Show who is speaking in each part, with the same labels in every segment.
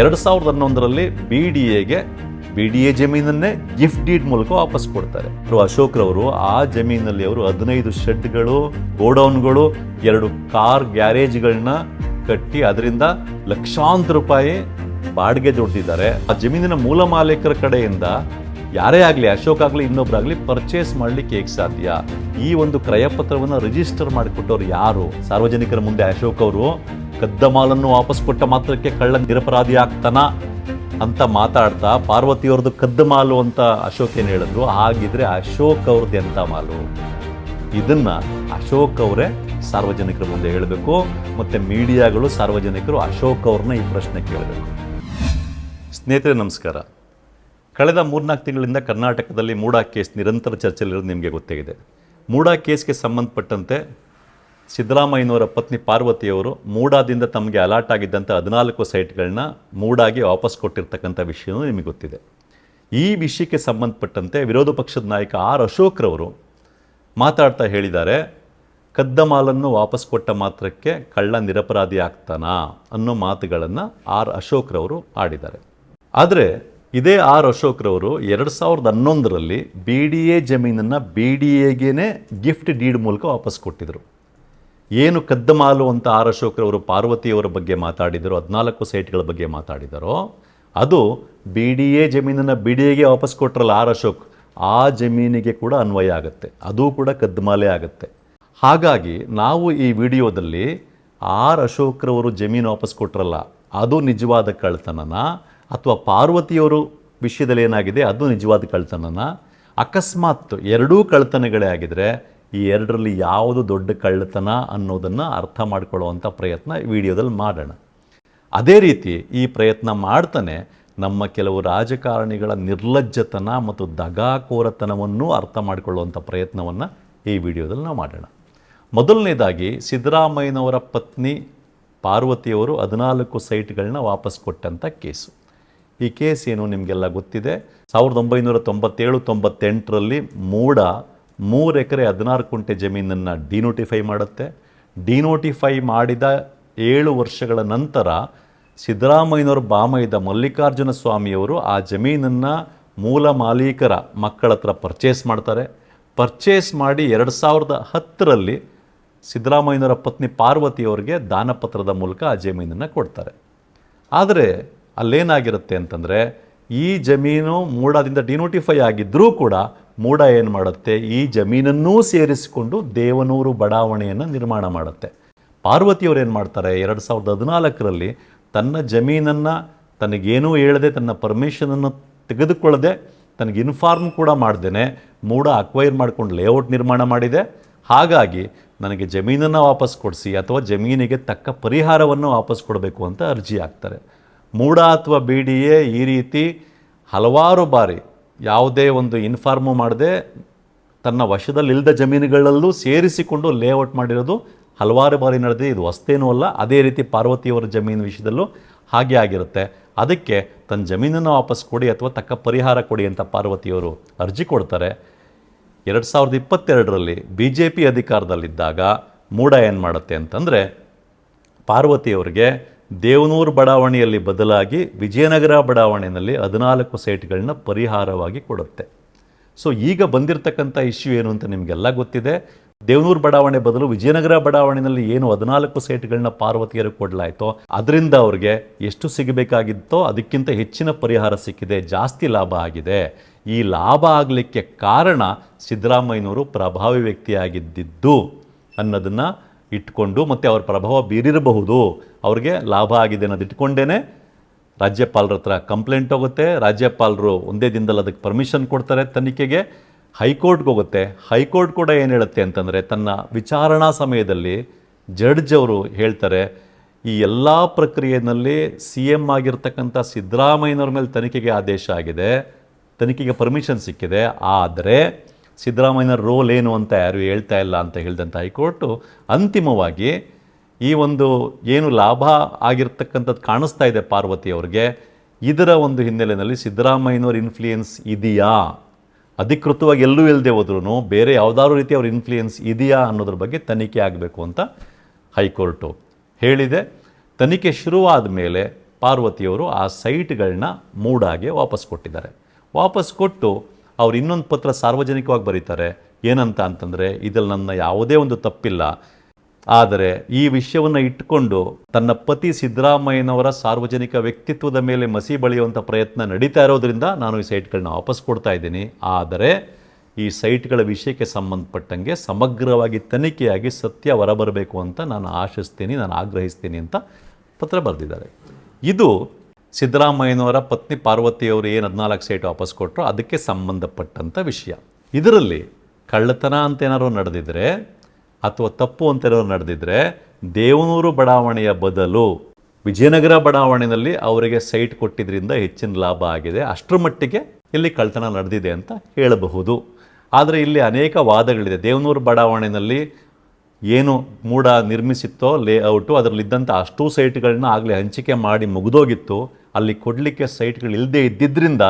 Speaker 1: ಎರಡು ಸಾವಿರದ ಹನ್ನೊಂದರಲ್ಲಿ ಬಿ ಡಿ ಎಗೆ ಬಿ ಡಿ ಎ ಜಮೀನನ್ನೇ ಗಿಫ್ಟ್ ಡೀಡ್ ಮೂಲಕ ವಾಪಸ್ ಕೊಡ್ತಾರೆ. ಅಶೋಕ್ ರವರು ಆ ಜಮೀನಲ್ಲಿ ಅವರು ಹದಿನೈದು ಶೆಡ್ಗಳು, ಗೋಡೌನ್ಗಳು, ಎರಡು ಕಾರ್ ಗ್ಯಾರೇಜ್ಗಳನ್ನ ಕಟ್ಟಿ ಅದರಿಂದ ಲಕ್ಷಾಂತರ ರೂಪಾಯಿ ಬಾಡಿಗೆ ದುಡ್ದಿದ್ದಾರೆ. ಆ ಜಮೀನಿನ ಮೂಲ ಮಾಲೀಕರ ಕಡೆಯಿಂದ ಯಾರೇ ಆಗಲಿ, ಅಶೋಕ್ ಆಗಲಿ ಇನ್ನೊಬ್ಬರಾಗಲಿ ಪರ್ಚೇಸ್ ಮಾಡಲಿಕ್ಕೆ ಹೇಗೆ ಸಾಧ್ಯ? ಈ ಒಂದು ಕ್ರಯಪತ್ರವನ್ನು ರಿಜಿಸ್ಟರ್ ಮಾಡಿಕೊಟ್ಟವ್ರು ಯಾರು? ಸಾರ್ವಜನಿಕರ ಮುಂದೆ ಅಶೋಕ್ ಅವರು ಕದ್ದ ಮಾಲನ್ನು ವಾಪಸ್ ಕೊಟ್ಟ ಮಾತ್ರಕ್ಕೆ ಕಳ್ಳ ನಿರಪರಾಧಿ ಆಗ್ತಾನ ಅಂತ ಮಾತಾಡ್ತಾ ಪಾರ್ವತಿಯವ್ರದ್ದು ಕದ್ದ ಮಾಲು ಅಂತ ಅಶೋಕ್ ಏನು ಹೇಳಿದ್ರು? ಹಾಗಿದ್ರೆ ಅಶೋಕ್ ಅವ್ರದ್ದು ಎಂಥ ಮಾಲು? ಇದನ್ನ ಅಶೋಕ್ ಅವರೇ ಸಾರ್ವಜನಿಕರ ಮುಂದೆ ಹೇಳಬೇಕು. ಮತ್ತೆ ಮೀಡಿಯಾಗಳು ಸಾರ್ವಜನಿಕರು ಅಶೋಕ್ ಅವ್ರನ್ನ ಈ ಪ್ರಶ್ನೆ ಕೇಳಬೇಕು. ಸ್ನೇಹಿತರೆ, ನಮಸ್ಕಾರ. ಕಳೆದ ಮೂರ್ನಾಲ್ಕು ತಿಂಗಳಿಂದ ಕರ್ನಾಟಕದಲ್ಲಿ ಮೂಡಾ ಕೇಸ್ ನಿರಂತರ ಚರ್ಚೆಯಲ್ಲಿರೋದು ನಿಮಗೆ ಗೊತ್ತಾಗಿದೆ ಮೂಡಾ ಕೇಸ್ಗೆ ಸಂಬಂಧಪಟ್ಟಂತೆ ಸಿದ್ದರಾಮಯ್ಯನವರ ಪತ್ನಿ ಪಾರ್ವತಿಯವರು ಮೂಡಾದಿಂದ ತಮಗೆ ಅಲಾಟ್ ಆಗಿದ್ದಂಥ ಹದಿನಾಲ್ಕು ಸೈಟ್ಗಳನ್ನ ಮೂಡಾಗಿ ವಾಪಸ್ ಕೊಟ್ಟಿರ್ತಕ್ಕಂಥ ವಿಷಯವೂ ನಿಮಗೆ ಗೊತ್ತಿದೆ. ಈ ವಿಷಯಕ್ಕೆ ಸಂಬಂಧಪಟ್ಟಂತೆ ವಿರೋಧ ಪಕ್ಷದ ನಾಯಕ ಆರ್ ಅಶೋಕ್ರವರು ಮಾತಾಡ್ತಾ ಹೇಳಿದ್ದಾರೆ ಕದ್ದ ಮಾಲನ್ನು ವಾಪಸ್ ಕೊಟ್ಟ ಮಾತ್ರಕ್ಕೆ ಕಳ್ಳ ನಿರಪರಾಧಿ ಆಗ್ತಾನಾ ಅನ್ನೋ ಮಾತುಗಳನ್ನು ಆರ್ ಅಶೋಕ್ರವರು ಆಡಿದ್ದಾರೆ. ಆದರೆ ಇದೇ ಆರ್ ಅಶೋಕ್ರವರು ಎರಡು ಸಾವಿರದ ಹನ್ನೊಂದರಲ್ಲಿ ಬಿ ಡಿ ಎ ಜಮೀನನ್ನು ಬಿ ಡಿ ಎಗೇನೆ ಗಿಫ್ಟ್ ಡೀಡ್ ಮೂಲಕ ವಾಪಸ್ ಕೊಟ್ಟಿದ್ರು. ಏನು ಕದ್ದಮಾಲು ಅಂತ ಆರ್ ಅಶೋಕ್ರವರು ಪಾರ್ವತಿಯವರ ಬಗ್ಗೆ ಮಾತಾಡಿದರೋ, ಹದಿನಾಲ್ಕು ಸೈಟ್ಗಳ ಬಗ್ಗೆ ಮಾತಾಡಿದರೋ, ಅದು ಬಿ ಡಿ ಎ ಜಮೀನನ್ನು ಬಿ ಡಿ ಎಗೆ ವಾಪಸ್ ಕೊಟ್ರಲ್ಲ ಆರ್ ಅಶೋಕ್ ಆ ಜಮೀನಿಗೆ ಕೂಡ ಅನ್ವಯ ಆಗುತ್ತೆ. ಅದು ಕೂಡ ಕದ್ದಮಾಲೆ ಆಗುತ್ತೆ. ಹಾಗಾಗಿ ನಾವು ಈ ವಿಡಿಯೋದಲ್ಲಿ ಆರ್ ಅಶೋಕ್ರವರು ಜಮೀನು ವಾಪಸ್ ಕೊಟ್ರಲ್ಲ, ಅದು ನಿಜವಾದ ಕಳ್ತನನ ಅಥವಾ ಪಾರ್ವತಿಯವರು ವಿಷಯದಲ್ಲಿ ಏನಾಗಿದೆ ಅದು ನಿಜವಾದ ಕಳ್ತನನ ಅಕಸ್ಮಾತ್ ಎರಡೂ ಕಳ್ತನಗಳೇ ಆಗಿದ್ರೆ ಈ ಎರಡರಲ್ಲಿ ಯಾವುದು ದೊಡ್ಡ ಕಳ್ಳತನ ಅನ್ನೋದನ್ನು ಅರ್ಥ ಮಾಡ್ಕೊಳ್ಳುವಂಥ ಪ್ರಯತ್ನ ವಿಡಿಯೋದಲ್ಲಿ ಮಾಡೋಣ. ಅದೇ ರೀತಿ ಈ ಪ್ರಯತ್ನ ಮಾಡ್ತಾನೆ ನಮ್ಮ ಕೆಲವು ರಾಜಕಾರಣಿಗಳ ನಿರ್ಲಜ್ಜತನ ಮತ್ತು ದಗಾಕೋರತನವನ್ನು ಅರ್ಥ ಮಾಡಿಕೊಳ್ಳುವಂಥ ಪ್ರಯತ್ನವನ್ನು ಈ ವಿಡಿಯೋದಲ್ಲಿ ನಾವು ಮಾಡೋಣ. ಮೊದಲನೇದಾಗಿ ಸಿದ್ದರಾಮಯ್ಯನವರ ಪತ್ನಿ ಪಾರ್ವತಿಯವರು ಹದಿನಾಲ್ಕು ಸೈಟ್ಗಳನ್ನ ವಾಪಸ್ ಕೊಟ್ಟಂಥ ಕೇಸು. ಈ ಕೇಸ್ ಏನು ನಿಮಗೆಲ್ಲ ಗೊತ್ತಿದೆ? ಸಾವಿರದ ಒಂಬೈನೂರ ತೊಂಬತ್ತೇಳು ತೊಂಬತ್ತೆಂಟರಲ್ಲಿ ಮೂಡ ಮೂರು ಎಕರೆ ಹದಿನಾರು ಕುಂಟೆ ಜಮೀನನ್ನು ಡಿನೋಟಿಫೈ ಮಾಡುತ್ತೆ. ಡಿನೋಟಿಫೈ ಮಾಡಿದ ಏಳು ವರ್ಷಗಳ ನಂತರ ಸಿದ್ದರಾಮಯ್ಯನವರು ಬಾಮೈದ ಮಲ್ಲಿಕಾರ್ಜುನ ಸ್ವಾಮಿಯವರು ಆ ಜಮೀನನ್ನು ಮೂಲ ಮಾಲೀಕರ ಮಕ್ಕಳ ಹತ್ರ ಪರ್ಚೇಸ್ ಮಾಡ್ತಾರೆ. ಪರ್ಚೇಸ್ ಮಾಡಿ ಎರಡು ಸಾವಿರದ ಹತ್ತರಲ್ಲಿ ಸಿದ್ದರಾಮಯ್ಯನವರ ಪತ್ನಿ ಪಾರ್ವತಿಯವರಿಗೆ ದಾನಪತ್ರದ ಮೂಲಕ ಆ ಜಮೀನನ್ನು ಕೊಡ್ತಾರೆ. ಆದರೆ ಅಲ್ಲೇನಾಗಿರುತ್ತೆ ಅಂತಂದರೆ ಈ ಜಮೀನು ಮೂಡಾದಿಂದ ಡಿನೋಟಿಫೈ ಆಗಿದ್ದರೂ ಕೂಡ ಮೂಡ ಏನು ಮಾಡುತ್ತೆ? ಈ ಜಮೀನನ್ನೂ ಸೇರಿಸಿಕೊಂಡು ದೇವನೂರು ಬಡಾವಣೆಯನ್ನು ನಿರ್ಮಾಣ ಮಾಡುತ್ತೆ. ಪಾರ್ವತಿಯವರು ಏನು ಮಾಡ್ತಾರೆ? ಎರಡು ಸಾವಿರದ ಹದಿನಾಲ್ಕರಲ್ಲಿ ತನ್ನ ಜಮೀನನ್ನು ತನಗೇನೂ ಹೇಳದೆ, ತನ್ನ ಪರ್ಮಿಷನನ್ನು ತೆಗೆದುಕೊಳ್ಳದೆ, ತನಗೆ ಇನ್ಫಾರ್ಮ್ ಕೂಡ ಮಾಡ್ದೇ ಮೂಡ ಅಕ್ವೈರ್ ಮಾಡ್ಕೊಂಡು ಲೇಔಟ್ ನಿರ್ಮಾಣ ಮಾಡಿದೆ. ಹಾಗಾಗಿ ನನಗೆ ಜಮೀನನ್ನು ವಾಪಸ್ ಕೊಡಿಸಿ ಅಥವಾ ಜಮೀನಿಗೆ ತಕ್ಕ ಪರಿಹಾರವನ್ನು ವಾಪಸ್ ಕೊಡಬೇಕು ಅಂತ ಅರ್ಜಿ ಹಾಕ್ತಾರೆ. ಮೂಡ ಅಥವಾ ಬಿ ಎ ಈ ರೀತಿ ಹಲವಾರು ಬಾರಿ ಯಾವುದೇ ಒಂದು ಇನ್ಫಾರ್ಮು ಮಾಡದೆ ತನ್ನ ವಶದಲ್ಲಿಲ್ಲದ ಜಮೀನುಗಳಲ್ಲೂ ಸೇರಿಸಿಕೊಂಡು ಲೇಔಟ್ ಮಾಡಿರೋದು ಹಲವಾರು ಬಾರಿ ನಡೆದಿದೆ. ಇದು ಹೊಸ್ತೇನೂ ಅಲ್ಲ, ಅದೇ ರೀತಿ ಪಾರ್ವತಿಯವರ ಜಮೀನು ವಿಷಯದಲ್ಲೂ ಹಾಗೆ ಆಗಿರುತ್ತೆ. ಅದಕ್ಕೆ ತನ್ನ ಜಮೀನನ್ನು ವಾಪಸ್ ಕೊಡಿ ಅಥವಾ ತಕ್ಕ ಪರಿಹಾರ ಕೊಡಿ ಅಂತ ಪಾರ್ವತಿಯವರು ಅರ್ಜಿ ಕೊಡ್ತಾರೆ. ಎರಡು ಸಾವಿರದ ಇಪ್ಪತ್ತೆರಡರಲ್ಲಿ ಬಿ ಜೆ ಪಿ ಅಧಿಕಾರದಲ್ಲಿದ್ದಾಗ ಮೂಡ ಏನು ಮಾಡುತ್ತೆ ಅಂತಂದರೆ ಪಾರ್ವತಿಯವರಿಗೆ ದೇವನೂರು ಬಡಾವಣೆಯಲ್ಲಿ ಬದಲಾಗಿ ವಿಜಯನಗರ ಬಡಾವಣೆಯಲ್ಲಿ ಹದಿನಾಲ್ಕು ಸೈಟ್ಗಳನ್ನ ಪರಿಹಾರವಾಗಿ ಕೊಡುತ್ತೆ. ಸೊ ಈಗ ಬಂದಿರತಕ್ಕಂಥ ಇಶ್ಯೂ ಏನು ಅಂತ ನಿಮಗೆಲ್ಲ ಗೊತ್ತಿದೆ. ದೇವನೂರು ಬಡಾವಣೆ ಬದಲು ವಿಜಯನಗರ ಬಡಾವಣೆಯಲ್ಲಿ ಏನು ಹದಿನಾಲ್ಕು ಸೈಟ್ಗಳನ್ನ ಪಾರ್ವತಿಯರು ಕೊಡಲಾಯಿತೋ, ಅದರಿಂದ ಅವ್ರಿಗೆ ಎಷ್ಟು ಸಿಗಬೇಕಾಗಿತ್ತೋ, ಅದಕ್ಕಿಂತ ಹೆಚ್ಚಿನ ಪರಿಹಾರ ಸಿಕ್ಕಿದೆ, ಜಾಸ್ತಿ ಲಾಭ ಆಗಿದೆ. ಈ ಲಾಭ ಆಗಲಿಕ್ಕೆ ಕಾರಣ ಸಿದ್ದರಾಮಯ್ಯನವರು ಪ್ರಭಾವಿ ವ್ಯಕ್ತಿಯಾಗಿದ್ದಿದ್ದು ಅನ್ನೋದನ್ನು ಇಟ್ಕೊಂಡು ಮತ್ತು ಅವ್ರ ಪ್ರಭಾವ ಬೀರಿರಬಹುದು. ಅವ್ರಿಗೆ ಲಾಭ ಆಗಿದೆ ಅನ್ನೋದು ಇಟ್ಕೊಂಡೇ ರಾಜ್ಯಪಾಲರ ಹತ್ರ ಕಂಪ್ಲೇಂಟ್ ಹೋಗುತ್ತೆ. ರಾಜ್ಯಪಾಲರು ಒಂದೇ ದಿನದಲ್ಲಿ ಅದಕ್ಕೆ ಪರ್ಮಿಷನ್ ಕೊಡ್ತಾರೆ ತನಿಖೆಗೆ. ಹೈಕೋರ್ಟ್ಗೆ ಹೋಗುತ್ತೆ. ಹೈಕೋರ್ಟ್ ಕೂಡ ಏನು ಹೇಳುತ್ತೆ ಅಂತಂದರೆ ತನ್ನ ವಿಚಾರಣಾ ಸಮಯದಲ್ಲಿ ಜಡ್ಜ್ ಅವರು ಹೇಳ್ತಾರೆ, ಈ ಎಲ್ಲ ಪ್ರಕ್ರಿಯೆಯಲ್ಲಿ ಸಿ ಎಂ ಆಗಿರ್ತಕ್ಕಂಥ ಸಿದ್ದರಾಮಯ್ಯನವ್ರ ಮೇಲೆ ತನಿಖೆಗೆ ಆದೇಶ ಆಗಿದೆ. ತನಿಖೆಗೆ ಪರ್ಮಿಷನ್ ಸಿಕ್ಕಿದೆ. ಆದರೆ ಸಿದ್ದರಾಮಯ್ಯನ ರೋಲ್ ಏನು ಅಂತ ಯಾರು ಹೇಳ್ತಾ ಇಲ್ಲ ಅಂತ ಹೇಳಿದಂಥ ಹೈಕೋರ್ಟು ಅಂತಿಮವಾಗಿ ಈ ಒಂದು ಏನು ಲಾಭ ಆಗಿರ್ತಕ್ಕಂಥದ್ದು ಕಾಣಿಸ್ತಾ ಇದೆ ಪಾರ್ವತಿ ಅವ್ರಿಗೆ. ಇದರ ಒಂದು ಹಿನ್ನೆಲೆಯಲ್ಲಿ ಸಿದ್ದರಾಮಯ್ಯನವ್ರ ಇನ್ಫ್ಲೂಯೆನ್ಸ್ ಇದೆಯಾ? ಅಧಿಕೃತವಾಗಿ ಎಲ್ಲೂ ಇಲ್ಲದೆ ಹೋದ್ರೂ ಬೇರೆ ಯಾವುದಾದ್ರು ರೀತಿ ಅವ್ರ ಇನ್ಫ್ಲೂಯೆನ್ಸ್ ಇದೆಯಾ ಅನ್ನೋದ್ರ ಬಗ್ಗೆ ತನಿಖೆ ಆಗಬೇಕು ಅಂತ ಹೈಕೋರ್ಟು ಹೇಳಿದೆ. ತನಿಖೆ ಶುರುವಾದ ಮೇಲೆ ಪಾರ್ವತಿಯವರು ಆ ಸೈಟ್ಗಳನ್ನ ಮೂಡಾಗೆ ವಾಪಸ್ ಕೊಟ್ಟಿದ್ದಾರೆ. ವಾಪಸ್ ಕೊಟ್ಟು ಅವ್ರು ಇನ್ನೊಂದು ಪತ್ರ ಸಾರ್ವಜನಿಕವಾಗಿ ಬರೀತಾರೆ, ಏನಂತ ಅಂತಂದರೆ ಇದರಲ್ಲಿ ನನ್ನ ಯಾವುದೇ ಒಂದು ತಪ್ಪಿಲ್ಲ. ಆದರೆ ಈ ವಿಷಯವನ್ನು ಇಟ್ಟುಕೊಂಡು ತನ್ನ ಪತಿ ಸಿದ್ದರಾಮಯ್ಯನವರ ಸಾರ್ವಜನಿಕ ವ್ಯಕ್ತಿತ್ವದ ಮೇಲೆ ಮಸಿ ಬಳಿಯುವಂಥ ಪ್ರಯತ್ನ ನಡೀತಾ ಇರೋದ್ರಿಂದ ನಾನು ಈ ಸೈಟ್ಗಳನ್ನ ವಾಪಸ್ ಕೊಡ್ತಾ ಇದ್ದೀನಿ. ಆದರೆ ಈ ಸೈಟ್ಗಳ ವಿಷಯಕ್ಕೆ ಸಂಬಂಧಪಟ್ಟಂಗೆ ಸಮಗ್ರವಾಗಿ ತನಿಖೆಯಾಗಿ ಸತ್ಯ ಹೊರಬರಬೇಕು ಅಂತ ನಾನು ಆಶಿಸ್ತೀನಿ, ನಾನು ಆಗ್ರಹಿಸ್ತೀನಿ ಅಂತ ಪತ್ರ ಬರೆದಿದ್ದಾರೆ. ಇದು ಸಿದ್ದರಾಮಯ್ಯನವರ ಪತ್ನಿ ಪಾರ್ವತಿಯವರು ಏನು ಹದಿನಾಲ್ಕು ಸೈಟ್ ವಾಪಸ್ ಕೊಟ್ಟರು ಅದಕ್ಕೆ ಸಂಬಂಧಪಟ್ಟಂಥ ವಿಷಯ. ಇದರಲ್ಲಿ ಕಳ್ಳತನ ಅಂತ ಏನಾದ್ರು ನಡೆದಿದ್ರೆ, ಅಥವಾ ತಪ್ಪು ಅಂತ ಏನಾದ್ರು ನಡೆದಿದ್ರೆ, ದೇವನೂರು ಬಡಾವಣೆಯ ಬದಲು ವಿಜಯನಗರ ಬಡಾವಣೆಯಲ್ಲಿ ಅವರಿಗೆ ಸೈಟ್ ಕೊಟ್ಟಿದ್ದರಿಂದ ಹೆಚ್ಚಿನ ಲಾಭ ಆಗಿದೆ. ಅಷ್ಟರ ಮಟ್ಟಿಗೆ ಇಲ್ಲಿ ಕಳ್ಳತನ ನಡೆದಿದೆ ಅಂತ ಹೇಳಬಹುದು. ಆದರೆ ಇಲ್ಲಿ ಅನೇಕ ವಾದಗಳಿದೆ. ದೇವನೂರು ಬಡಾವಣೆಯಲ್ಲಿ ಏನು ಮೂಡ ನಿರ್ಮಿಸಿತ್ತೋ ಲೇಔಟು ಅದರಲ್ಲಿದ್ದಂಥ ಅಷ್ಟೂ ಸೈಟ್ಗಳನ್ನ ಆಗಲೇ ಹಂಚಿಕೆ ಮಾಡಿ ಮುಗಿದೋಗಿತ್ತು. ಅಲ್ಲಿ ಕೊಡಲಿಕ್ಕೆ ಸೈಟ್ಗಳು ಇಲ್ಲದೆ ಇದ್ದಿದ್ದರಿಂದ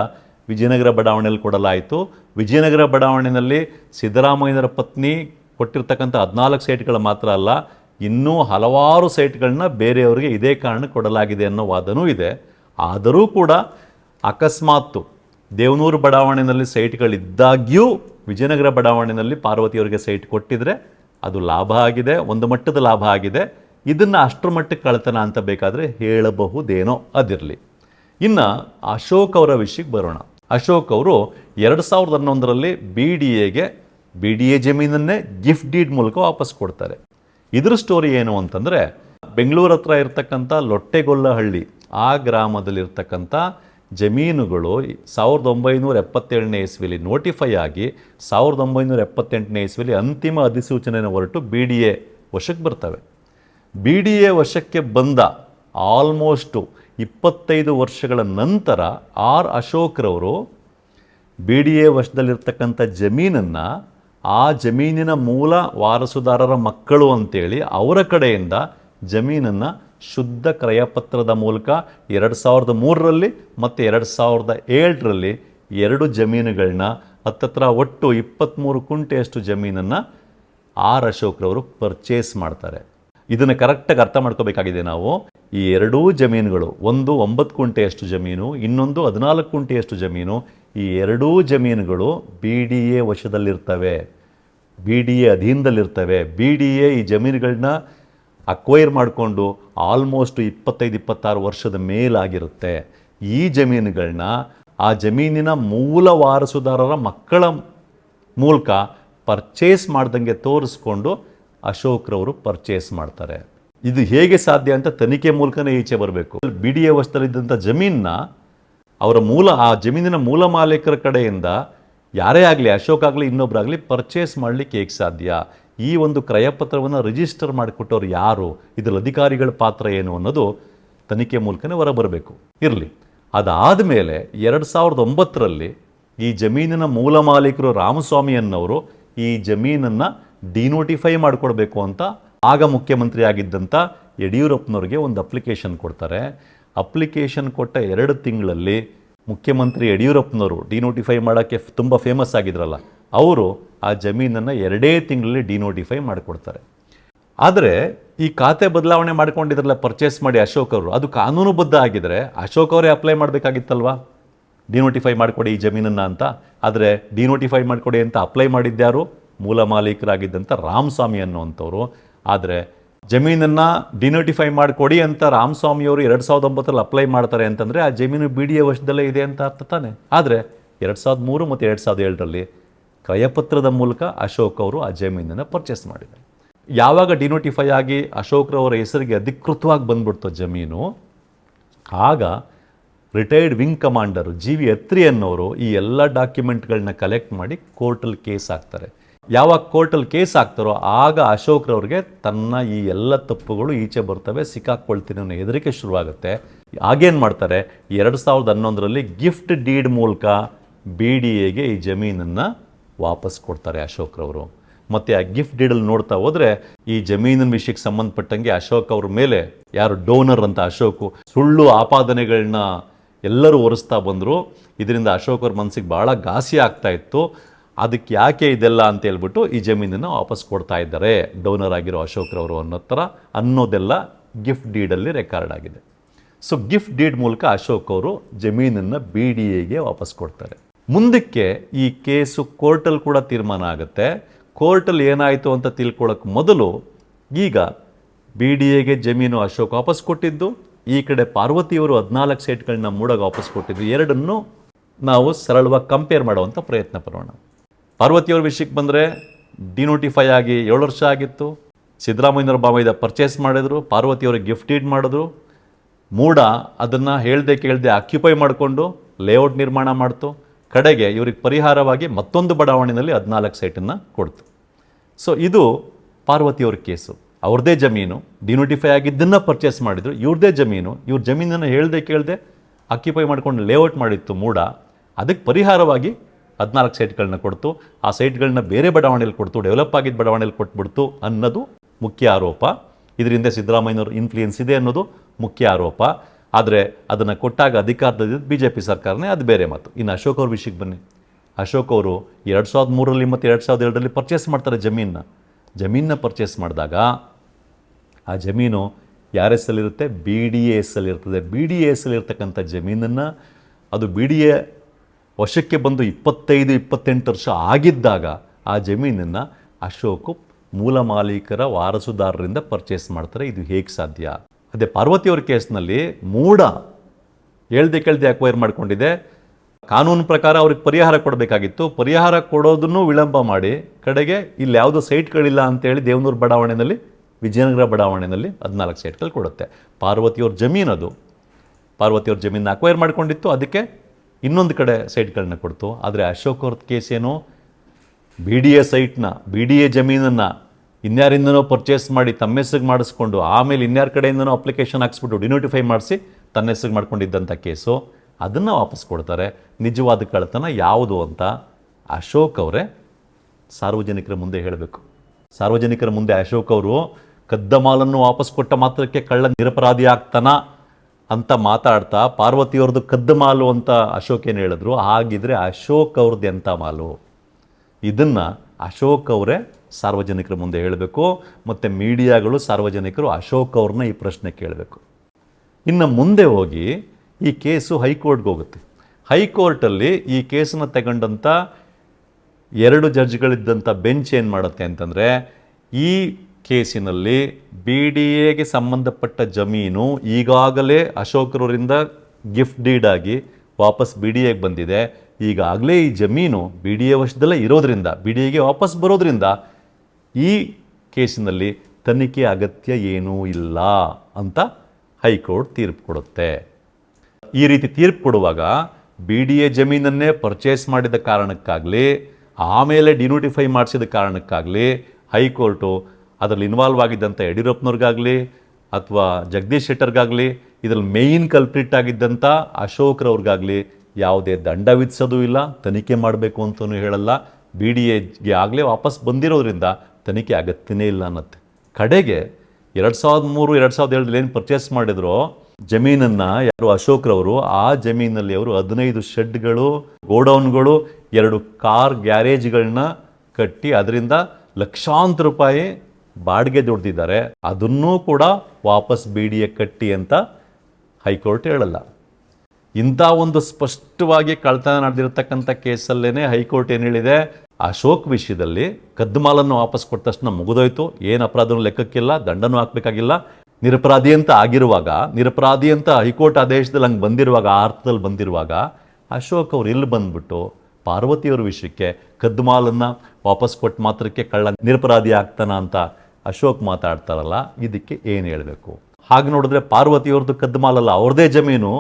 Speaker 1: ವಿಜಯನಗರ ಬಡಾವಣೆಯಲ್ಲಿ ಕೊಡಲಾಯಿತು. ವಿಜಯನಗರ ಬಡಾವಣೆಯಲ್ಲಿ ಸಿದ್ದರಾಮಯ್ಯನವರ ಪತ್ನಿ ಕೊಟ್ಟಿರ್ತಕ್ಕಂಥ ಹದಿನಾಲ್ಕು ಸೈಟ್ಗಳು ಮಾತ್ರ ಅಲ್ಲ, ಇನ್ನೂ ಹಲವಾರು ಸೈಟ್ಗಳನ್ನ ಬೇರೆಯವರಿಗೆ ಇದೇ ಕಾರಣ ಕೊಡಲಾಗಿದೆ ಅನ್ನೋ ವಾದನೂ ಇದೆ. ಆದರೂ ಕೂಡ ಅಕಸ್ಮಾತ್ತು ದೇವನೂರು ಬಡಾವಣೆಯಲ್ಲಿ ಸೈಟ್ಗಳಿದ್ದಾಗ್ಯೂ ವಿಜಯನಗರ ಬಡಾವಣೆಯಲ್ಲಿ ಪಾರ್ವತಿಯವರಿಗೆ ಸೈಟ್ ಕೊಟ್ಟಿದ್ರೆ ಅದು ಲಾಭ ಆಗಿದೆ, ಒಂದು ಮಟ್ಟದ ಲಾಭ ಆಗಿದೆ. ಇದನ್ನು ಅಷ್ಟರ ಮಟ್ಟಕ್ಕೆ ಕಳ್ತನ ಅಂತ ಬೇಕಾದರೆ ಹೇಳಬಹುದೇನೋ ಅದಿರಲಿ. ಇನ್ನು ಅಶೋಕ್ ಅವರ ವಿಷಯಕ್ಕೆ ಬರೋಣ. ಅಶೋಕ್ ಅವರು ಎರಡು ಸಾವಿರದ ಹನ್ನೊಂದರಲ್ಲಿ ಬಿ ಡಿ ಎಗೆ ಬಿ ಡಿ ಎ ಜಮೀನನ್ನೇ ಗಿಫ್ಟ್ ಡೀಡ್ ಮೂಲಕ ವಾಪಸ್ ಕೊಡ್ತಾರೆ. ಇದ್ರ ಸ್ಟೋರಿ ಏನು ಅಂತಂದರೆ, ಬೆಂಗಳೂರು ಹತ್ರ ಇರ್ತಕ್ಕಂಥ ಲೊಟ್ಟೆಗೊಲ್ಲಹಳ್ಳಿ, ಆ ಗ್ರಾಮದಲ್ಲಿರ್ತಕ್ಕಂಥ ಜಮೀನುಗಳು ಸಾವಿರದ ಒಂಬೈನೂರ ಎಪ್ಪತ್ತೇಳನೇ ಇಸ್ವಿಲಿ ನೋಟಿಫೈ ಆಗಿ ಸಾವಿರದ ಒಂಬೈನೂರ ಎಪ್ಪತ್ತೆಂಟನೇ ಇಸ್ವಿಲಿ ಅಂತಿಮ ಅಧಿಸೂಚನೆಯನ್ನು ಹೊರಟು ಬಿ ಡಿ ಎ ವಶಕ್ಕೆ ಬರ್ತವೆ. ಬಿ ಡಿ ಎ ವಶಕ್ಕೆ ಬಂದ ಆಲ್ಮೋಸ್ಟು ಇಪ್ಪತ್ತೈದು ವರ್ಷಗಳ ನಂತರ ಆರ್ ಅಶೋಕ್ರವರು ಬಿ ಡಿ ಎ ವಶದಲ್ಲಿರ್ತಕ್ಕಂಥ ಜಮೀನನ್ನು ಆ ಜಮೀನಿನ ಮೂಲ ವಾರಸುದಾರರ ಮಕ್ಕಳು ಅಂತೇಳಿ ಅವರ ಕಡೆಯಿಂದ ಜಮೀನನ್ನು ಶುದ್ಧ ಕ್ರಯಪತ್ರದ ಮೂಲಕ ಎರಡು ಸಾವಿರದ ಮೂರರಲ್ಲಿ ಮತ್ತು ಎರಡು ಸಾವಿರದ ಏಳರಲ್ಲಿ ಎರಡು ಜಮೀನುಗಳನ್ನ ಹತ್ತತ್ರ ಒಟ್ಟು ಇಪ್ಪತ್ತ್ಮೂರು ಕುಂಟೆಯಷ್ಟು ಜಮೀನನ್ನು ಆರ್ ಅಶೋಕ್ರವರು ಪರ್ಚೇಸ್ ಮಾಡ್ತಾರೆ. ಇದನ್ನು ಕರೆಕ್ಟಾಗಿ ಅರ್ಥ ಮಾಡ್ಕೋಬೇಕಾಗಿದೆ ನಾವು. ಈ ಎರಡೂ ಜಮೀನುಗಳು, ಒಂದು ಒಂಬತ್ತು ಕುಂಟೆಯಷ್ಟು ಜಮೀನು, ಇನ್ನೊಂದು ಹದಿನಾಲ್ಕು ಕುಂಟೆಯಷ್ಟು ಜಮೀನು, ಈ ಎರಡೂ ಜಮೀನುಗಳು ಬಿ ಡಿ ಎ ವಶದಲ್ಲಿರ್ತವೆ. ಬಿ ಡಿ ಎ ಅಧೀನದಲ್ಲಿರ್ತವೆ. ಬಿ ಡಿ ಎ ಈ ಜಮೀನುಗಳನ್ನ ಅಕ್ವೈರ್ ಮಾಡಿಕೊಂಡು ಆಲ್ಮೋಸ್ಟ್ ಇಪ್ಪತ್ತೈದು, ಇಪ್ಪತ್ತಾರು ವರ್ಷದ ಮೇಲಾಗಿರುತ್ತೆ. ಈ ಜಮೀನುಗಳನ್ನ ಆ ಜಮೀನಿನ ಮೂಲ ವಾರಸುದಾರರ ಮಕ್ಕಳ ಮೂಲಕ ಪರ್ಚೇಸ್ ಮಾಡ್ದಂಗೆ ತೋರಿಸ್ಕೊಂಡು ಅಶೋಕ್ರವರು ಪರ್ಚೇಸ್ ಮಾಡ್ತಾರೆ. ಇದು ಹೇಗೆ ಸಾಧ್ಯ ಅಂತ ತನಿಖೆ ಮೂಲಕನೇ ಈಚೆ ಬರಬೇಕು. ಬಿ ಡಿ ಎ ವಸ್ತಲಿದ್ದಂಥ ಜಮೀನನ್ನ, ಅವರ ಮೂಲ, ಆ ಜಮೀನಿನ ಮೂಲ ಮಾಲೀಕರ ಕಡೆಯಿಂದ ಯಾರೇ ಆಗಲಿ, ಅಶೋಕ್ ಆಗಲಿ ಇನ್ನೊಬ್ಬರಾಗಲಿ ಪರ್ಚೇಸ್ ಮಾಡಲಿಕ್ಕೆ ಹೇಗೆ ಸಾಧ್ಯ? ಈ ಒಂದು ಕ್ರಯಪತ್ರವನ್ನು ರಿಜಿಸ್ಟರ್ ಮಾಡಿಕೊಟ್ಟವ್ರು ಯಾರು? ಇದರ ಅಧಿಕಾರಿಗಳ ಪಾತ್ರ ಏನು ಅನ್ನೋದು ತನಿಖೆ ಮೂಲಕನೇ ಹೊರಬರಬೇಕು. ಇರಲಿ. ಅದಾದ ಮೇಲೆ ಎರಡು ಸಾವಿರದ ಒಂಬತ್ತರಲ್ಲಿ ಈ ಜಮೀನಿನ ಮೂಲ ಮಾಲೀಕರು ರಾಮಸ್ವಾಮಿ ಅನ್ನೋರು ಈ ಜಮೀನನ್ನು ಡಿನೋಟಿಫೈ ಮಾಡಿಕೊಡ್ಬೇಕು ಅಂತ ಆಗ ಮುಖ್ಯಮಂತ್ರಿ ಆಗಿದ್ದಂಥ ಯಡಿಯೂರಪ್ಪನವ್ರಿಗೆ ಒಂದು ಅಪ್ಲಿಕೇಶನ್ ಕೊಡ್ತಾರೆ. ಅಪ್ಲಿಕೇಶನ್ ಕೊಟ್ಟ ಎರಡು ತಿಂಗಳಲ್ಲಿ ಮುಖ್ಯಮಂತ್ರಿ ಯಡಿಯೂರಪ್ಪನವರು ಡಿನೋಟಿಫೈ ಮಾಡೋಕ್ಕೆ ತುಂಬ ಫೇಮಸ್ ಆಗಿದ್ರಲ್ಲ, ಅವರು ಆ ಜಮೀನನ್ನು ಎರಡೇ ತಿಂಗಳಲ್ಲಿ ಡಿನೋಟಿಫೈ ಮಾಡಿಕೊಡ್ತಾರೆ. ಆದರೆ ಈ ಖಾತೆ ಬದಲಾವಣೆ ಮಾಡ್ಕೊಂಡಿದ್ರಲ್ಲ ಪರ್ಚೇಸ್ ಮಾಡಿ ಅಶೋಕ್ ಅವರು, ಅದು ಕಾನೂನುಬದ್ಧ ಆಗಿದ್ರೆ ಅಶೋಕ್ ಅವರೇ ಅಪ್ಲೈ ಮಾಡಬೇಕಾಗಿತ್ತಲ್ವಾ? ಡಿನೋಟಿಫೈ ಮಾಡಿಕೊಡಿ ಈ ಜಮೀನನ್ನು ಅಂತ. ಆದರೆ ಡಿನೋಟಿಫೈ ಮಾಡಿಕೊಡಿ ಅಂತ ಅಪ್ಲೈ ಮಾಡಿದ್ಯಾರು ಮೂಲ ಮಾಲೀಕರಾಗಿದ್ದಂಥ ರಾಮಸ್ವಾಮಿ ಅನ್ನುವಂಥವ್ರು. ಆದರೆ ಜಮೀನನ್ನು ಡಿನೋಟಿಫೈ ಮಾಡಿಕೊಡಿ ಅಂತ ರಾಮಸ್ವಾಮಿಯವರು ಎರಡು ಸಾವಿರದ ಒಂಬತ್ತರಲ್ಲಿ ಅಪ್ಲೈ ಮಾಡ್ತಾರೆ ಅಂತಂದರೆ ಆ ಜಮೀನು ಬಿ ಡಿ ಎ ವಶದಲ್ಲೇ ಇದೆ ಅಂತ ಅರ್ಥ ತಾನೆ. ಆದರೆ ಎರಡು ಸಾವಿರದ ಮೂರು ಮತ್ತು ಎರಡು ಸಾವಿರದ ಏಳರಲ್ಲಿ ಕ್ರಯಪತ್ರದ ಮೂಲಕ ಅಶೋಕ್ ಅವರು ಆ ಜಮೀನನ್ನು ಪರ್ಚೇಸ್ ಮಾಡಿದ್ದಾರೆ. ಯಾವಾಗ ಡಿನೋಟಿಫೈ ಆಗಿ ಅಶೋಕ್ರವರ ಹೆಸರಿಗೆ ಅಧಿಕೃತವಾಗಿ ಬಂದ್ಬಿಡ್ತು ಜಮೀನು, ಆಗ retired wing commander G V Atri ಅನ್ನೋರು ಈ ಎಲ್ಲ ಡಾಕ್ಯುಮೆಂಟ್ಗಳನ್ನ ಕಲೆಕ್ಟ್ ಮಾಡಿ ಕೋರ್ಟಲ್ಲಿ ಕೇಸ್ ಹಾಕ್ತಾರೆ. ಯಾವಾಗ ಕೋರ್ಟಲ್ಲಿ ಕೇಸ್ ಆಗ್ತಾರೋ ಆಗ ಅಶೋಕ್ರವ್ರಿಗೆ ತನ್ನ ಈ ಎಲ್ಲ ತಪ್ಪುಗಳು ಈಚೆ ಬರ್ತವೆ, ಸಿಕ್ಕಾಕ್ಕೊಳ್ತೀನಿ ಅನ್ನೋ ಹೆದರಿಕೆ ಶುರುವಾಗುತ್ತೆ. ಆಗೇನು ಮಾಡ್ತಾರೆ, ಎರಡು ಸಾವಿರದ ಹನ್ನೊಂದರಲ್ಲಿ ಗಿಫ್ಟ್ ಡೀಡ್ ಮೂಲಕ ಬಿ ಡಿ ಎಗೆ ಈ ಜಮೀನನ್ನು ವಾಪಸ್ ಕೊಡ್ತಾರೆ ಅಶೋಕ್ರವರು ಮತ್ತು ಆ ಗಿಫ್ಟ್ ಡೀಡಲ್ಲಿ ನೋಡ್ತಾ ಹೋದರೆ ಈ ಜಮೀನಿನ ವಿಷಯಕ್ಕೆ ಸಂಬಂಧಪಟ್ಟಂಗೆ ಅಶೋಕ್ ಅವ್ರ ಮೇಲೆ ಯಾರು ಡೋನರ್ ಅಂತ ಅಶೋಕು ಸುಳ್ಳು ಆಪಾದನೆಗಳನ್ನ ಎಲ್ಲರೂ ಒರೆಸ್ತಾ ಬಂದರು. ಇದರಿಂದ ಅಶೋಕ್ ಅವ್ರ ಮನಸ್ಸಿಗೆ ಭಾಳ ಘಾಸಿ ಆಗ್ತಾ ಇತ್ತು. ಅದಕ್ಕೆ ಯಾಕೆ ಇದೆಲ್ಲ ಅಂತ ಹೇಳ್ಬಿಟ್ಟು ಈ ಜಮೀನನ್ನು ವಾಪಸ್ ಕೊಡ್ತಾ ಇದ್ದಾರೆ. ಡೋನರ್ ಆಗಿರೋ ಅಶೋಕ್ರವರು ಅನ್ನೋ ಥರ ಅನ್ನೋದೆಲ್ಲ ಗಿಫ್ಟ್ ಡೀಡಲ್ಲಿ ರೆಕಾರ್ಡ್ ಆಗಿದೆ. ಸೊ ಗಿಫ್ಟ್ ಡೀಡ್ ಮೂಲಕ ಅಶೋಕ್ ಅವರು ಜಮೀನನ್ನು ಬಿ ಡಿ ಎಗೆ ವಾಪಸ್ ಕೊಡ್ತಾರೆ. ಮುಂದಕ್ಕೆ ಈ ಕೇಸು ಕೋರ್ಟಲ್ಲಿ ಕೂಡ ತೀರ್ಮಾನ ಆಗುತ್ತೆ. ಕೋರ್ಟಲ್ಲಿ ಏನಾಯಿತು ಅಂತ ತಿಳ್ಕೊಳ್ಳೋಕೆ ಮೊದಲು ಈಗ ಬಿ ಡಿ ಎಗೆ ಜಮೀನು ಅಶೋಕ್ ವಾಪಸ್ ಕೊಟ್ಟಿದ್ದು, ಈ ಕಡೆ ಪಾರ್ವತಿಯವರು ಹದಿನಾಲ್ಕು ಸೈಟ್ಗಳನ್ನ ಮೂಡಾಗ ವಾಪಸ್ ಕೊಟ್ಟಿದ್ದು, ಎರಡನ್ನೂ ನಾವು ಸರಳವಾಗಿ ಕಂಪೇರ್ ಮಾಡುವಂಥ ಪ್ರಯತ್ನ ಪಡೋಣ. ಪಾರ್ವತಿಯವ್ರ ವಿಷಯಕ್ಕೆ ಬಂದರೆ ಡಿನೋಟಿಫೈ ಆಗಿ ಏಳು ವರ್ಷ ಆಗಿತ್ತು. ಸಿದ್ದರಾಮಯ್ಯನವ್ರ ಬಾಮೈದ ಪರ್ಚೇಸ್ ಮಾಡಿದ್ರು, ಪಾರ್ವತಿಯವ್ರಿಗೆ ಗಿಫ್ಟ್ ಈಡ್ ಮಾಡಿದ್ರು. ಮೂಡ ಅದನ್ನು ಹೇಳ್ದೆ ಕೇಳದೆ ಆಕ್ಯುಪೈ ಮಾಡಿಕೊಂಡು ಲೇಔಟ್ ನಿರ್ಮಾಣ ಮಾಡ್ತು. ಕಡೆಗೆ ಇವ್ರಿಗೆ ಪರಿಹಾರವಾಗಿ ಮತ್ತೊಂದು ಬಡಾವಣೆಯಲ್ಲಿ ಹದಿನಾಲ್ಕು ಸೈಟನ್ನು ಕೊಡ್ತು. ಸೊ ಇದು ಪಾರ್ವತಿಯವ್ರ ಕೇಸು ಅವ್ರದ್ದೇ ಜಮೀನು, ಡಿನೋಟಿಫೈ ಆಗಿದ್ದನ್ನು ಪರ್ಚೇಸ್ ಮಾಡಿದ್ರು. ಇವ್ರದ್ದೇ ಜಮೀನು, ಇವ್ರ ಜಮೀನನ್ನು ಹೇಳ್ದೆ ಕೇಳದೆ ಆಕ್ಯುಪೈ ಮಾಡ್ಕೊಂಡು ಲೇಔಟ್ ಮಾಡಿತ್ತು ಮೂಡ. ಅದಕ್ಕೆ ಪರಿಹಾರವಾಗಿ ಹದಿನಾಲ್ಕು ಸೈಟ್ಗಳನ್ನ ಕೊಡ್ತು. ಆ ಸೈಟ್ಗಳನ್ನ ಬೇರೆ ಬಡಾವಣೆಯಲ್ಲಿ ಕೊಡ್ತು, ಡೆವಲಪ್ ಆಗಿದ್ದ ಬಡಾವಣೆಯಲ್ಲಿ ಕೊಟ್ಬಿಡ್ತು ಅನ್ನೋದು ಮುಖ್ಯ ಆರೋಪ. ಇದರಿಂದ ಸಿದ್ದರಾಮಯ್ಯನವ್ರ ಇನ್ಫ್ಲೂಯೆನ್ಸ್ ಇದೆ ಅನ್ನೋದು ಮುಖ್ಯ ಆರೋಪ. ಆದರೆ ಅದನ್ನು ಕೊಟ್ಟಾಗ ಅಧಿಕಾರದಲ್ಲಿ ಬಿ ಜೆ ಪಿ ಸರ್ಕಾರನೇ ಅದು ಬೇರೆ ಮಾತು. ಇನ್ನು ಅಶೋಕ್ ಅವ್ರ ವಿಷಯಕ್ಕೆ ಬನ್ನಿ. ಅಶೋಕ್ ಅವರು ಎರಡು ಸಾವಿರದ ಮೂರರಲ್ಲಿ ಮತ್ತು ಎರಡು ಸಾವಿರದ ಎರಡರಲ್ಲಿ ಪರ್ಚೇಸ್ ಮಾಡ್ತಾರೆ ಜಮೀನನ್ನ. ಜಮೀನನ್ನ ಪರ್ಚೇಸ್ ಮಾಡಿದಾಗ ಆ ಜಮೀನು ಯಾರ ಹೆಸರಲ್ಲಿರುತ್ತೆ? ಬಿ ಡಿ ಎ ಎಸ್ಸಲ್ಲಿರ್ತದೆ ಬಿ ಡಿ ಎ ಎಸ್ ಇರ್ತಕ್ಕಂಥ ಜಮೀನನ್ನು ಅದು ಬಿ ಡಿ ಎ ವಶಕ್ಕೆ ಬಂದು ಇಪ್ಪತ್ತೈದು, ಇಪ್ಪತ್ತೆಂಟು ವರ್ಷ ಆಗಿದ್ದಾಗ ಆ ಜಮೀನನ್ನು ಅಶೋಕ್ ಮೂಲ ಮಾಲೀಕರ ವಾರಸುದಾರರಿಂದ ಪರ್ಚೇಸ್ ಮಾಡ್ತಾರೆ. ಇದು ಹೇಗೆ ಸಾಧ್ಯ? ಅದೇ ಪಾರ್ವತಿಯವ್ರ ಕೇಸ್ನಲ್ಲಿ ಮೂಡ ಹೇಳ್ದೆ ಕೇಳ್ದೆ ಅಕ್ವೈರ್ ಮಾಡಿಕೊಂಡಿದೆ. ಕಾನೂನು ಪ್ರಕಾರ ಅವ್ರಿಗೆ ಪರಿಹಾರ ಕೊಡಬೇಕಾಗಿತ್ತು. ಪರಿಹಾರ ಕೊಡೋದನ್ನು ವಿಳಂಬ ಮಾಡಿ ಕಡೆಗೆ ಇಲ್ಲಿ ಯಾವುದೋ ಸೈಟ್ಗಳಿಲ್ಲ ಅಂತೇಳಿ ದೇವನೂರು ಬಡಾವಣೆಯಲ್ಲಿ ವಿಜಯನಗರ ಬಡಾವಣೆಯಲ್ಲಿ ಹದಿನಾಲ್ಕು ಸೈಟ್ಗಳು ಕೊಡುತ್ತೆ. ಪಾರ್ವತಿಯವ್ರ ಜಮೀನದು. ಪಾರ್ವತಿಯವ್ರ ಜಮೀನನ್ನ ಅಕ್ವೈರ್ ಮಾಡಿಕೊಂಡಿತ್ತು. ಅದಕ್ಕೆ ಇನ್ನೊಂದು ಕಡೆ ಸೈಟ್ಗಳನ್ನ ಕೊಡ್ತು. ಆದರೆ ಅಶೋಕ್ ಅವ್ರ ಕೇಸ್ ಏನು? ಬಿ ಡಿ ಎ ಸೈಟ್ನ ಬಿ ಡಿ ಎ ಜಮೀನನ್ನು ಇನ್ಯಾರಿಂದನೋ ಪರ್ಚೇಸ್ ಮಾಡಿ ತಮ್ಮ ಹೆಸರಿಗೆ ಮಾಡಿಸ್ಕೊಂಡು ಆಮೇಲೆ ಇನ್ಯಾರ ಕಡೆಯಿಂದನೋ ಅಪ್ಲಿಕೇಶನ್ ಹಾಕ್ಸ್ಬಿಟ್ಟು ಡಿನೋಟಿಫೈ ಮಾಡಿಸಿ ತನ್ನ ಹೆಸರಿಗೆ ಮಾಡ್ಕೊಂಡಿದ್ದಂಥ ಕೇಸು. ಅದನ್ನು ವಾಪಸ್ ಕೊಡ್ತಾರೆ. ನಿಜವಾದ ಕಳ್ಳತನ ಯಾವುದು ಅಂತ ಅಶೋಕ್ ಅವರೇ ಸಾರ್ವಜನಿಕರ ಮುಂದೆ ಹೇಳಬೇಕು. ಸಾರ್ವಜನಿಕರ ಮುಂದೆ ಅಶೋಕ್ ಅವರು ಕದ್ದ ಮಾಲನ್ನು ವಾಪಸ್ ಕೊಟ್ಟ ಮಾತ್ರಕ್ಕೆ ಕಳ್ಳ ನಿರಪರಾಧಿ ಆಗ್ತಾನ ಅಂತ ಮಾತಾಡ್ತಾ ಪಾರ್ವತಿಯವ್ರದ್ದು ಕದ್ದು ಮಾಲು ಅಂತ ಅಶೋಕ್ ಏನು ಹೇಳಿದ್ರು? ಹಾಗಿದ್ರೆ ಅಶೋಕ್ ಅವ್ರದ್ದು ಎಂಥ ಮಾಲು? ಇದನ್ನು ಅಶೋಕ್ ಅವರೇ ಸಾರ್ವಜನಿಕರ ಮುಂದೆ ಹೇಳಬೇಕು, ಮತ್ತು ಮೀಡಿಯಾಗಳು ಸಾರ್ವಜನಿಕರು ಅಶೋಕ್ ಅವ್ರನ್ನ ಈ ಪ್ರಶ್ನೆ ಕೇಳಬೇಕು. ಇನ್ನು ಮುಂದೆ ಹೋಗಿ ಈ ಕೇಸು ಹೈಕೋರ್ಟ್ಗೆ ಹೋಗುತ್ತೆ. ಹೈಕೋರ್ಟಲ್ಲಿ ಈ ಕೇಸನ್ನು ತಗೊಂಡಂಥ ಎರಡು ಜಡ್ಜ್ಗಳಿದ್ದಂಥ ಬೆಂಚ್ ಏನು ಮಾಡುತ್ತೆ ಅಂತಂದರೆ, ಈ ಕೇಸಿನಲ್ಲಿ ಬಿ ಡಿ ಎಗೆ ಸಂಬಂಧಪಟ್ಟ ಜಮೀನು ಈಗಾಗಲೇ ಅಶೋಕರವರಿಂದ ಗಿಫ್ಟ್ ಡೀಡ್ ಆಗಿ ವಾಪಸ್ ಬಿ ಡಿ ಎಗೆ ಬಂದಿದೆ. ಈಗಾಗಲೇ ಈ ಜಮೀನು ಬಿ ಡಿ ಎ ವಶದಲ್ಲೇ ಇರೋದ್ರಿಂದ, ಬಿ ಡಿ ಎಗೆ ವಾಪಸ್ ಬರೋದ್ರಿಂದ ಈ ಕೇಸಿನಲ್ಲಿ ತನಿಖೆ ಅಗತ್ಯ ಏನೂ ಇಲ್ಲ ಅಂತ ಹೈಕೋರ್ಟ್ ತೀರ್ಪು ಕೊಡುತ್ತೆ. ಈ ರೀತಿ ತೀರ್ಪು ಕೊಡುವಾಗ ಬಿ ಡಿ ಎ ಜಮೀನನ್ನೇ ಪರ್ಚೇಸ್ ಮಾಡಿದ ಕಾರಣಕ್ಕಾಗಲಿ, ಆಮೇಲೆ ಡಿನೋಟಿಫೈ ಮಾಡಿಸಿದ ಕಾರಣಕ್ಕಾಗಲಿ ಹೈಕೋರ್ಟು ಅದರಲ್ಲಿ ಇನ್ವಾಲ್ವ್ ಆಗಿದ್ದಂಥ ಯಡಿಯೂರಪ್ಪನವ್ರಿಗಾಗಲಿ ಅಥವಾ ಜಗದೀಶ್ ಶೆಟ್ಟರ್ಗಾಗಲಿ, ಇದರಲ್ಲಿ ಮೇಯ್ನ್ ಕಲ್ಪ್ರಿಟ್ ಆಗಿದ್ದಂಥ ಅಶೋಕ್ರವ್ರಿಗಾಗಲಿ ಯಾವುದೇ ದಂಡ ವಿಧಿಸೋದು ಇಲ್ಲ, ತನಿಖೆ ಮಾಡಬೇಕು ಅಂತಲೂ ಹೇಳಲ್ಲ. ಬಿ ಡಿ ಎಗೆ ಆಗಲೇ ವಾಪಸ್ ಬಂದಿರೋದ್ರಿಂದ ತನಿಖೆ ಅಗತ್ಯನೇ ಇಲ್ಲ ಅನ್ನತ್ತೆ. ಕಡೆಗೆ ಎರಡು ಸಾವಿರದ ಮೂರು, ಎರಡು ಸಾವಿರದ ಏಳರಲ್ಲಿ ಏನು ಪರ್ಚೇಸ್ ಮಾಡಿದ್ರು, ಜಮೀನನ್ನು ಯಾರು ಅಶೋಕ್ರವರು, ಆ ಜಮೀನಲ್ಲಿ ಅವರು ಹದಿನೈದು ಶೆಡ್ಗಳು, ಗೋಡೌನ್ಗಳು, ಎರಡು ಕಾರ್ ಗ್ಯಾರೇಜ್ಗಳನ್ನ ಕಟ್ಟಿ, ಅದರಿಂದ ಲಕ್ಷಾಂತರ ರೂಪಾಯಿ ಬಾಡಿಗೆ ದುಡ್ದಿದ್ದಾರೆ, ಅದನ್ನೂ ಕೂಡ ವಾಪಸ್ ಬಿ ಡಿ ಎ ಕಟ್ಟಿ ಅಂತ ಹೈಕೋರ್ಟ್ ಹೇಳಲ್ಲ. ಇಂಥ ಒಂದು ಸ್ಪಷ್ಟವಾಗಿ ಕಳ್ತನ ನಡೆದಿರತಕ್ಕಂಥ ಕೇಸಲ್ಲೇ ಹೈಕೋರ್ಟ್ ಏನು ಹೇಳಿದೆ? ಅಶೋಕ್ ವಿಷಯದಲ್ಲಿ ಕದ್ದುಮಾಲನ್ನು ವಾಪಸ್ ಕೊಟ್ಟ ತಕ್ಷಣ ಮುಗಿದೋಯ್ತು. ಏನು ಅಪರಾಧನೂ ಲೆಕ್ಕಕ್ಕಿಲ್ಲ, ದಂಡನೂ ಹಾಕಬೇಕಾಗಿಲ್ಲ. ನಿರಪರಾಧಿ ಅಂತ ಆಗಿರುವಾಗ, ನಿರಪರಾಧಿ ಅಂತ ಹೈಕೋರ್ಟ್ ಆದೇಶದಲ್ಲಿ ಹಂಗೆ ಬಂದಿರುವಾಗ, ಆ ಅರ್ಥದಲ್ಲಿ ಬಂದಿರುವಾಗ ಅಶೋಕ್ ಅವ್ರು ಇಲ್ಲಿ ಬಂದ್ಬಿಟ್ಟು ಪಾರ್ವತಿಯವ್ರ ವಿಷಯಕ್ಕೆ ಕದ್ದುಮಾಲನ್ನು ವಾಪಸ್ ಕೊಟ್ಟ ಮಾತ್ರಕ್ಕೆ ಕಳ್ಳ ನಿರಪರಾಧಿ ಆಗ್ತಾನ ಅಂತ ಅಶೋಕ್ ಮಾತಾಡ್ತಾರಲ್ಲ, ಇದಕ್ಕೆ ಏನು ಹೇಳಬೇಕು? ಹಾಗೆ ನೋಡಿದ್ರೆ ಪಾರ್ವತಿಯವ್ರದ್ದು ಕದ್ದು ಮಾಲಲ್ಲ ಅವ್ರದ್ದೇ ಜಮೀನು.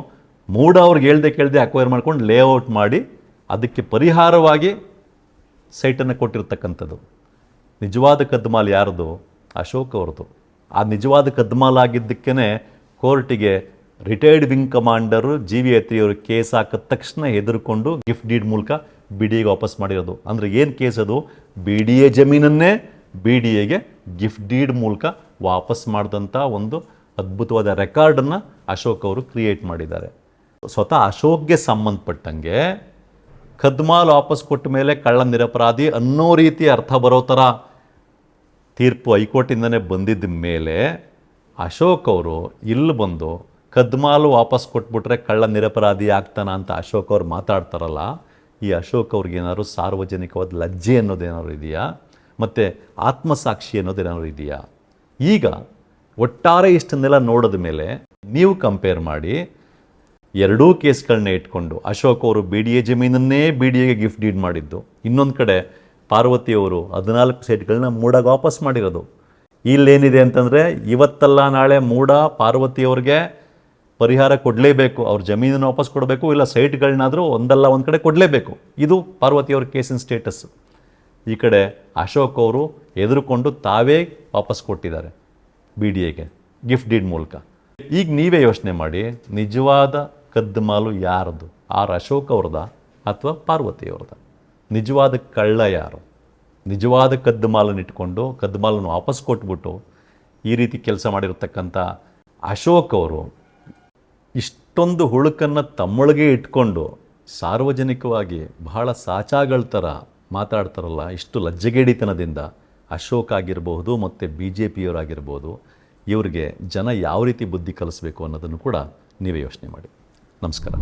Speaker 1: ಮೂಡ ಅವ್ರಿಗೆ ಹೇಳ್ದೆ ಕೇಳ್ದೆ ಅಕ್ವೈರ್ ಮಾಡ್ಕೊಂಡು ಲೇಔಟ್ ಮಾಡಿ ಅದಕ್ಕೆ ಪರಿಹಾರವಾಗಿ ಸೈಟನ್ನು ಕೊಟ್ಟಿರ್ತಕ್ಕಂಥದ್ದು. ನಿಜವಾದ ಕದ್ಮಾಲ್ ಯಾರ್ದು? ಅಶೋಕ್ ಅವ್ರದ್ದು. ಆ ನಿಜವಾದ ಕದ್ಮಾಲ್ ಆಗಿದ್ದಕ್ಕೇ ಕೋರ್ಟಿಗೆ retired wing commander G V ಅತ್ರಿಯವರು case ಹಾಕಿದ ತಕ್ಷಣ ಹೆದರ್ಕೊಂಡು ಗಿಫ್ಟ್ ಡೀಡ್ ಮೂಲಕ ಬಿ ಡಿ ಎಗೆ ವಾಪಸ್ ಮಾಡಿರೋದು. ಅಂದರೆ ಏನು ಕೇಸ್ ಅದು? ಬಿ ಡಿ ಎ ಜಮೀನನ್ನೇ ಬಿ ಡಿ ಎಗೆ ಗಿಫ್ಟ್ ಡೀಡ್ ಮೂಲಕ ವಾಪಸ್ ಮಾಡಿದಂಥ ಒಂದು ಅದ್ಭುತವಾದ ರೆಕಾರ್ಡನ್ನು ಅಶೋಕ್ ಅವರು ಕ್ರಿಯೇಟ್ ಮಾಡಿದ್ದಾರೆ. ಸ್ವತಃ ಅಶೋಕ್ಗೆ ಸಂಬಂಧಪಟ್ಟಂಗೆ ಕದ್ಮಾಲ್ ವಾಪಸ್ ಕೊಟ್ಟ ಮೇಲೆ ಕಳ್ಳ ನಿರಪರಾಧಿ ಅನ್ನೋ ರೀತಿ ಅರ್ಥ ಬರೋ ಥರ ತೀರ್ಪು ಹೈಕೋರ್ಟಿಂದನೇ ಬಂದಿದ್ದ ಮೇಲೆ ಅಶೋಕ್ ಅವರು ಇಲ್ಲಿ ಬಂದು ಕದ್ಮಾಲು ವಾಪಸ್ ಕೊಟ್ಬಿಟ್ರೆ ಕಳ್ಳ ನಿರಪರಾಧಿ ಆಗ್ತಾನ ಅಂತ ಅಶೋಕ್ ಅವ್ರು ಮಾತಾಡ್ತಾರಲ್ಲ, ಈ ಅಶೋಕ್ ಅವ್ರಿಗೇನಾದ್ರು ಸಾರ್ವಜನಿಕವಾದ ಲಜ್ಜೆ ಅನ್ನೋದೇನಾದ್ರು ಇದೆಯಾ? ಮತ್ತು ಆತ್ಮಸಾಕ್ಷಿ ಅನ್ನೋದೇನಾದ್ರು ಇದೆಯಾ? ಈಗ ಒಟ್ಟಾರೆ ಇಷ್ಟನ್ನೆಲ್ಲ ನೋಡಿದ ಮೇಲೆ ನೀವು ಕಂಪೇರ್ ಮಾಡಿ ಎರಡೂ ಕೇಸ್ಗಳನ್ನ ಇಟ್ಕೊಂಡು ಅಶೋಕ್ ಅವರು ಬಿ ಡಿ ಎ ಜಮೀನನ್ನೇ ಬಿ ಡಿ ಎಗೆ ಗಿಫ್ಟ್ ಡೀಡ್ ಮಾಡಿದ್ದು. ಇನ್ನೊಂದು ಕಡೆ ಪಾರ್ವತಿಯವರು ಹದಿನಾಲ್ಕು ಸೈಟ್ಗಳನ್ನ ಮೂಡಾಗ ವಾಪಸ್ ಮಾಡಿರೋದು. ಇಲ್ಲೇನಿದೆ ಅಂತಂದರೆ ಇವತ್ತಲ್ಲ ನಾಳೆ ಮೂಡ ಪಾರ್ವತಿಯವ್ರಿಗೆ ಪರಿಹಾರ ಕೊಡಲೇಬೇಕು. ಅವ್ರ ಜಮೀನನ್ನು ವಾಪಸ್ ಕೊಡಬೇಕು ಇಲ್ಲ ಸೈಟ್ಗಳನ್ನಾದರೂ ಒಂದಲ್ಲ ಒಂದು ಕಡೆ ಕೊಡಲೇಬೇಕು. ಇದು ಪಾರ್ವತಿಯವ್ರ ಕೇಸಿನ ಸ್ಟೇಟಸ್ಸು ಈ ಕಡೆ ಅಶೋಕ್ ಅವರು ಎದುರುಕೊಂಡು ತಾವೇ ವಾಪಸ್ ಕೊಟ್ಟಿದ್ದಾರೆ ಬಿ ಡಿ ಎಗೆ ಗಿಫ್ಟ್ ಡೀಡ್ ಮೂಲಕ. ಈಗ ನೀವೇ ಯೋಚನೆ ಮಾಡಿ, ನಿಜವಾದ ಕದ್ದು ಮಾಲು ಯಾರದು? ಆರ್ ಅಶೋಕ್ ಅವ್ರದ ಅಥವಾ ಪಾರ್ವತಿಯವ್ರದ ನಿಜವಾದ ಕಳ್ಳ ಯಾರು? ನಿಜವಾದ ಕದ್ದು ಮಾಲನ್ನು ಇಟ್ಕೊಂಡು, ಕದ್ದು ಮಾಲನ್ನು ವಾಪಸ್ ಕೊಟ್ಬಿಟ್ಟು ಈ ರೀತಿ ಕೆಲಸ ಮಾಡಿರತಕ್ಕಂಥ ಅಶೋಕ್ ಅವರು ಇಷ್ಟೊಂದು ಹುಳುಕನ್ನು ತಮ್ಮೊಳಗೆ ಇಟ್ಕೊಂಡು ಸಾರ್ವಜನಿಕವಾಗಿ ಬಹಳ ಸಾಚಾಗಳ ಥರ ಮಾತಾಡ್ತಾರಲ್ಲ, ಇಷ್ಟು ಲಜ್ಜೆಗೇಡಿತನದಿಂದ ಅಶೋಕ್ ಆಗಿರಬಹುದು ಮತ್ತು ಬಿ ಜೆ ಪಿಯವರಾಗಿರ್ಬೋದು ಇವರಿಗೆ ಜನ ಯಾವ ರೀತಿ ಬುದ್ಧಿ ಕಲಿಸಬೇಕು ಅನ್ನೋದನ್ನು ಕೂಡ ನೀವೇ ಯೋಚನೆ ಮಾಡಿ. ನಮಸ್ಕಾರ.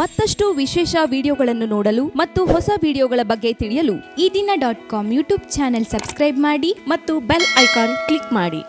Speaker 2: ಮತ್ತಷ್ಟು ವಿಶೇಷ ವಿಡಿಯೋಗಳನ್ನು ನೋಡಲು ಮತ್ತು ಹೊಸ ವಿಡಿಯೋಗಳ ಬಗ್ಗೆ ತಿಳಿಯಲು
Speaker 3: Ee Dina dot com YouTube channel subscribe ಮಾಡಿ ಮತ್ತು ಬೆಲ್ ಐಕಾನ್ ಕ್ಲಿಕ್ ಮಾಡಿ.